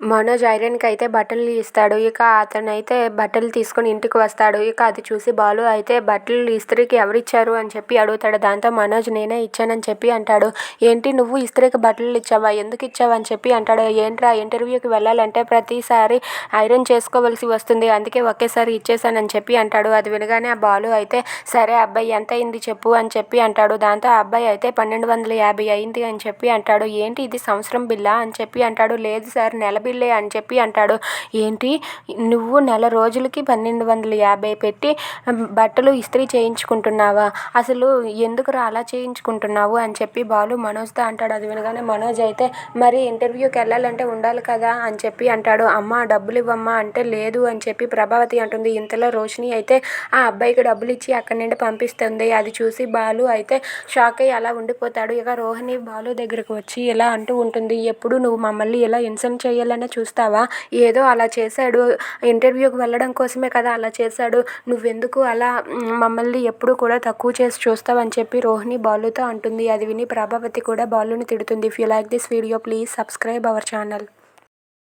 మనోజ్ ఐరన్కి అయితే బట్టలు ఇస్తాడు. ఇక అతనైతే బట్టలు తీసుకొని ఇంటికి వస్తాడు. ఇక అది చూసి బాలు అయితే బట్టలు ఇస్త్రీకి ఎవరిచ్చారు అని చెప్పి అడుగుతాడు. దాంతో మనోజ్ నేనే ఇచ్చానని చెప్పి అంటాడు. ఏంటి నువ్వు ఇస్త్రీకి బట్టలు ఇచ్చావా? ఎందుకు ఇచ్చావు? అని చెప్పి అంటాడు. ఏంట్రా ఇంటర్వ్యూకి వెళ్ళాలంటే ప్రతిసారి ఐరన్ చేసుకోవలసి వస్తుంది. అందుకే ఒకేసారి ఇచ్చేసానని చెప్పి అంటాడు. అది వినగానే ఆ బాలు అయితే సరే అబ్బాయి ఎంత అయింది చెప్పు అని చెప్పి అంటాడు. దాంతో ఆ అబ్బాయి అయితే పన్నెండు వందల యాభై అయింది అని చెప్పి అంటాడు. ఏంటి ఇది సంవత్సరం బిల్లా? అని చెప్పి అంటాడు. లేదు సార్ నెల బిల్లే అని చెప్పి అంటాడు. ఏంటి? నువ్వు నెల రోజులకి పన్నెండు వందల యాభై పెట్టి బట్టలు ఇస్త్రీ చేయించుకుంటున్నావా? అసలు ఎందుకురా అలా చేయించుకుంటున్నావు అని చెప్పి బాలు మనోజ్తో అంటాడు. అది వినగానే మనోజ్ అయితే మరి ఇంటర్వ్యూకి వెళ్ళాలంటే ఉండాలి కదా అని చెప్పి అంటాడు. అమ్మ డబ్బులు ఇవ్వమ్మా అంటే లేదు అని చెప్పి ప్రభావతి అంటుంది. ఇంతలో రోషిని అయితే ఆ అబ్బాయికి డబ్బులు ఇచ్చి అక్కడి నుండి పంపిస్తుంది. అది చూసి బాలు అయితే షాక్ అయ్యి అలా ఉండిపోతాడు. ఇక రోహిణి బాలు దగ్గరకు వచ్చి ఇలా అంటూ ఉంటుంది. ఎప్పుడు నువ్వు మమ్మల్ని ఇలా ఇన్సల్ట్ చేయాలని చూస్తావా? ఏదో అలా చేశాడు. ఇంటర్వ్యూకి వెళ్ళడం కోసమే కదా అలా చేశాడు. నువ్వెందుకు అలా మమ్మల్ని ఎప్పుడు కూడా తక్కువ చేసి చూస్తావు అని చెప్పి రోహిణి బాలుతో అంటుంది. అది విని ప్రభావతి కూడా బాలుని తిడుతుంది. If you like this video please subscribe our channel